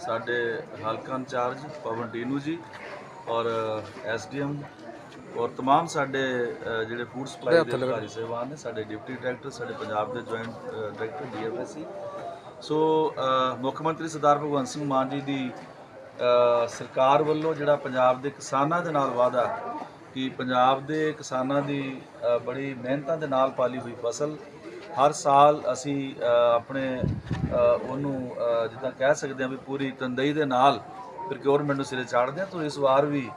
ਸਾਡੇ ਹਲਕਾ ਇੰਚਾਰਜ ਪਵਨ ਡੀਨੂ ਜੀ ਔਰ ਐਸਡੀਐਮ ਔਰ तमाम ਸਾਡੇ ਅ, ਜਿਹੜੇ ਫੂਡ ਸਪਲਾਈ ਦੇ ਅਧਿਕਾਰੀ ਸਹਿਬਾਨ ਨੇ ਸਾਡੇ ਡਿਪਟੀ ਡਾਇਰੈਕਟਰ ਸਾਡੇ ਪੰਜਾਬ ਦੇ joint director DFSC so uh, ਮੁੱਖ ਮੰਤਰੀ ਸਰਦਾਰ ਭਗਵੰਤ ਸਿੰਘ ਮਾਨ ਜੀ ਦੀ ਅ, ਸਰਕਾਰ ਵੱਲੋਂ ਜਿਹੜਾ ਪੰਜਾਬ ਦੇ ਕਿਸਾਨਾਂ ਦੇ ਨਾਲ ਵਾਅਦਾ ਕਿ ਪੰਜਾਬ ਦੇ ਕਿਸਾਨਾਂ ਦੀ ਅ, ਬੜੀ ਮਿਹਨਤਾਂ ਦੇ ਨਾਲ ਪਾਲੀ ਹੋਈ ਫਸਲ ਹਰ ਸਾਲ ਅਸੀਂ ਅ, ਆਪਣੇ ਅ, ਉਹਨੂੰ ਅ, ਜਿੱਦਾਂ ਕਹਿ ਸਕਦੇ ਹਾਂ ਵੀ ਪੂਰੀ ਤੰਦਈ ਦੇ ਨਾਲ ਪ੍ਰੋਕਿਉਰਮੈਂਟ ਨੂੰ ਸਿਰੇ ਚਾੜਦੇ ਹਾਂ ਤਾਂ ਇਸ ਵਾਰ ਵੀ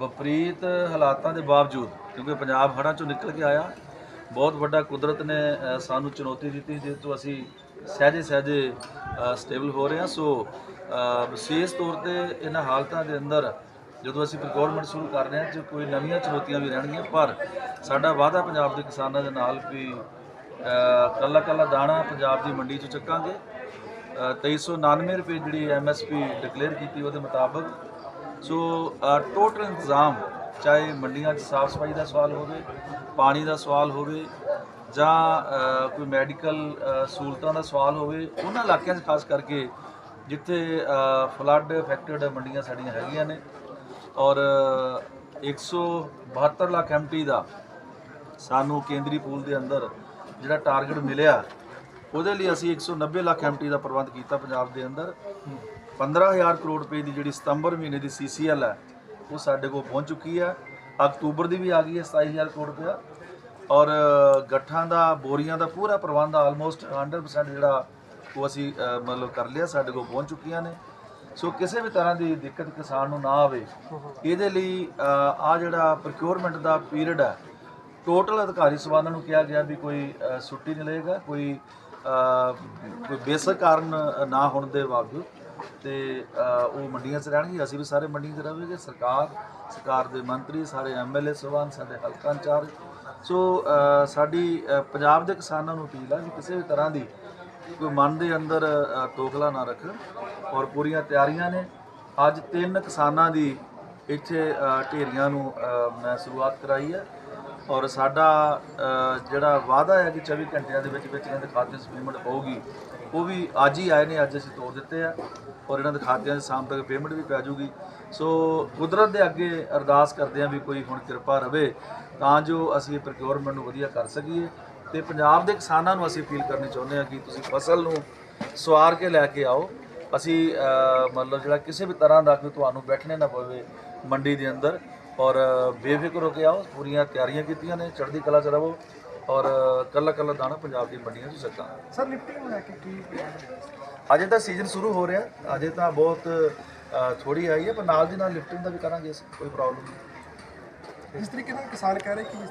ਵਿਪਰੀਤ ਹਾਲਾਤਾਂ ਦੇ ਬਾਵਜੂਦ, ਕਿਉਂਕਿ ਪੰਜਾਬ ਹੜ੍ਹਾਂ ਚੋਂ ਨਿਕਲ ਕੇ ਆਇਆ, ਬਹੁਤ ਵੱਡਾ ਕੁਦਰਤ ਨੇ ਸਾਨੂੰ ਚੁਣੌਤੀ ਦਿੱਤੀ ਜਿਸ ਤੋਂ ਅਸੀਂ ਸਹਿਜੇ ਸਹਿਜੇ ਸਟੇਬਲ ਹੋ ਰਹੇ ਹਾਂ। ਸੋ ਵਿਸ਼ੇਸ਼ ਤੌਰ ਤੇ ਇਹਨਾਂ ਹਾਲਤਾਂ ਦੇ ਅੰਦਰ ਜਦੋਂ ਅਸੀਂ ਪ੍ਰੋਕਿਉਰਮੈਂਟ ਸ਼ੁਰੂ ਕਰ ਰਹੇ ਹਾਂ, ਜੇ ਕੋਈ ਨਵੀਆਂ ਚੁਣੌਤੀਆਂ ਵੀ ਰਹਿਣਗੀਆਂ, ਪਰ ਸਾਡਾ ਵਾਅਦਾ ਪੰਜਾਬ ਦੇ ਕਿਸਾਨਾਂ ਦੇ ਨਾਲ ਵੀ ਕੱਲਾ ਕੱਲਾ ਦਾਣਾ ਪੰਜਾਬ ਦੀ ਮੰਡੀ 'ਚ ਚੱਕਾਂਗੇ। 2399 ਰੁਪਏ ਜਿਹੜੀ ਐਮਐਸਪੀ ਡਿਕਲੇਅਰ ਕੀਤੀ ਉਹਦੇ ਮੁਤਾਬਕ। ਸੋ ਟੋਟਲ ਇੰਤਜ਼ਾਮ, ਚਾਹੇ ਮੰਡੀਆਂ 'ਚ ਸਾਫ਼ ਸਫ਼ਾਈ ਦਾ ਸਵਾਲ ਹੋਵੇ, ਪਾਣੀ ਦਾ ਸਵਾਲ ਹੋਵੇ, ਜਾਂ ਕੋਈ ਮੈਡੀਕਲ ਸਹੂਲਤਾਂ ਦਾ ਸਵਾਲ ਹੋਵੇ, ਉਹਨਾਂ ਇਲਾਕਿਆਂ 'ਚ ਖਾਸ ਕਰਕੇ ਜਿੱਥੇ ਫਲੱਡ ਅਫੈਕਟਡ ਮੰਡੀਆਂ ਸਾਡੀਆਂ ਹੈਗੀਆਂ ਨੇ ਔਰ 172 ਲੱਖ ਐਮਟੀ ਦਾ ਸਾਨੂੰ ਕੇਂਦਰੀ ਪੂਲ ਦੇ ਅੰਦਰ ਜਿਹੜਾ ਟਾਰਗੇਟ ਮਿਲਿਆ ਉਹਦੇ ਲਈ ਅਸੀਂ 190 ਲੱਖ ਐਮਟੀ ਦਾ ਪ੍ਰਬੰਧ ਕੀਤਾ ਪੰਜਾਬ ਦੇ ਅੰਦਰ। 15000 ਕਰੋੜ ਰੁਪਏ ਦੀ ਜਿਹੜੀ ਸਤੰਬਰ ਮਹੀਨੇ ਦੀ ਸੀਸੀਐਲ ਹੈ, ਉਹ ਸਾਡੇ ਕੋਲ ਪਹੁੰਚ ਚੁੱਕੀ ਹੈ। ਅਕਤੂਬਰ ਦੀ ਵੀ ਆ ਗਈ ਹੈ 27000 ਕਰੋੜ ਰੁਪਇਆ। ਔਰ ਗੱਠਾਂ ਦਾ, ਬੋਰੀਆਂ ਦਾ ਪੂਰਾ ਪ੍ਰਬੰਧ ਆਲਮੋਸਟ 100% ਜਿਹੜਾ ਉਹ ਅਸੀਂ ਮਤਲਬ ਕਰ ਲਿਆ, ਸਾਡੇ ਕੋਲ ਪਹੁੰਚ ਚੁੱਕੀਆਂ ਨੇ। ਸੋ ਕਿਸੇ ਵੀ ਤਰ੍ਹਾਂ ਦੀ ਦਿੱਕਤ ਕਿਸਾਨ ਨੂੰ ਨਾ ਆਵੇ, ਇਹਦੇ ਲਈ ਆ ਜਿਹੜਾ ਪ੍ਰੋਕਿਉਰਮੈਂਟ ਦਾ ਪੀਰੀਅਡ ਹੈ ਟੋਟਲ ਅਧਿਕਾਰੀ ਸਭਾਵਾਂ ਨੂੰ ਕਿਹਾ ਗਿਆ ਵੀ ਕੋਈ ਛੁੱਟੀ ਨਹੀਂ ਲਏਗਾ, ਕੋਈ ਬੇਸਕ ਕਾਰਨ ਨਾ ਹੋਣ ਦੇ ਬਾਵਜੂਦ ਤੇ ਉਹ ਮੰਡੀਆਂ 'ਚ ਰਹਿਣਗੇ। ਅਸੀਂ ਵੀ ਸਾਰੇ ਮੰਡੀਆਂ 'ਚ ਰਹਾਂਗੇ। ਸਰਕਾਰ ਸਰਕਾਰ ਦੇ ਮੰਤਰੀ, ਸਾਰੇ ਐਮਐਲਏ ਸਭਾਨ ਸਾਡੇ ਹਲਕਾ ਇੰਚਾਰਜ। ਸੋ ਸਾਡੀ ਪੰਜਾਬ ਦੇ ਕਿਸਾਨਾਂ ਨੂੰ ਅਪੀਲ ਆ ਕਿ ਕਿਸੇ ਵੀ ਤਰ੍ਹਾਂ ਦੀ ਕੋਈ ਮਨ ਦੇ ਅੰਦਰ ਤੋਖਲਾ ਨਾ ਰੱਖਣ ਔਰ ਪੂਰੀਆਂ ਤਿਆਰੀਆਂ ਨੇ। ਅੱਜ ਤਿੰਨ ਕਿਸਾਨਾਂ ਦੀ ਇੱਥੇ ਢੇਰੀਆਂ ਨੂੰ ਮੈਂ ਸ਼ੁਰੂਆਤ ਕਰਾਈ ਹੈ ਔਰ ਸਾਡਾ ਜਿਹੜਾ ਵਾਅਦਾ ਹੈ ਕਿ 24 ਘੰਟਿਆਂ ਦੇ ਵਿੱਚ ਵਿੱਚ ਇਹਨਾਂ ਦੇ ਖਾਤੇ 'ਚ ਪੇਮੈਂਟ ਪਊਗੀ ਉਹ ਵੀ ਅੱਜ ਹੀ ਆਏ ਨੇ, ਅੱਜ ਅਸੀਂ ਤੋੜ ਦਿੱਤੇ ਆ ਔਰ ਇਹਨਾਂ ਦੇ ਖਾਤਿਆਂ 'ਚ ਸ਼ਾਮ ਤੱਕ ਪੇਮੈਂਟ ਵੀ ਪੈ ਜਾਊਗੀ। ਸੋ ਕੁਦਰਤ ਦੇ ਅੱਗੇ ਅਰਦਾਸ ਕਰਦੇ ਹਾਂ ਵੀ ਕੋਈ ਹੁਣ ਕਿਰਪਾ ਰਵੇ, ਤਾਂ ਜੋ ਅਸੀਂ ਇਹ ਪ੍ਰੋਕਿਉਰਮੈਂਟ ਨੂੰ ਵਧੀਆ ਕਰ ਸਕੀਏ ਤੇ ਪੰਜਾਬ ਦੇ ਕਿਸਾਨਾਂ ਨੂੰ ਅਸੀਂ ਅਪੀਲ ਕਰਨੀ ਚਾਹੁੰਦੇ ਹਾਂ ਕਿ ਤੁਸੀਂ ਫਸਲ ਨੂੰ ਸਵਾਰ ਕੇ ਲੈ ਕੇ ਆਓ। ਅਸੀਂ ਮਤਲਬ ਜਿਹੜਾ ਕਿਸੇ ਵੀ ਤਰ੍ਹਾਂ ਦਾ ਕੋਈ ਤੁਹਾਨੂੰ ਬੈਠਣੇ ਨਾ ਪਵੇ ਮੰਡੀ ਦੇ ਅੰਦਰ ਔਰ ਬੇਫਿਕਰ ਹੋ ਕੇ ਆਓ ਪੂਰੀਆਂ ਤਿਆਰੀਆਂ ਕੀਤੀਆਂ ਨੇ ਚੜ੍ਹਦੀ ਕਲਾ 'ਚ ਰਹੋ ਔਰ ਕੱਲਾ ਕੱਲਾ ਦਾਣਾ ਪੰਜਾਬ ਦੀ ਮੰਡੀਆਂ 'ਚ ਸਕਾਂ ਸਰ ਲਿਫਟਿੰਗ ਨੂੰ ਲੈ ਕੇ ਕੀ? ਅਜੇ ਤਾਂ ਸੀਜ਼ਨ ਸ਼ੁਰੂ ਹੋ ਰਿਹਾ ਅਜੇ ਤਾਂ ਬਹੁਤ ਥੋੜੀ ਆਈ ਹੈ ਪਰ ਨਾਲ ਦੀ ਨਾਲ ਲਿਫਟਿੰਗ ਦਾ ਵੀ ਕਰਾਂਗੇ ਅਸੀਂ ਕੋਈ ਪ੍ਰੋਬਲਮ ਨਹੀਂ। ਜਿਸ ਤਰੀਕੇ ਨਾਲ ਕਿਸਾਨ ਕਹਿ ਰਹੇ ਕਿ ਇਸ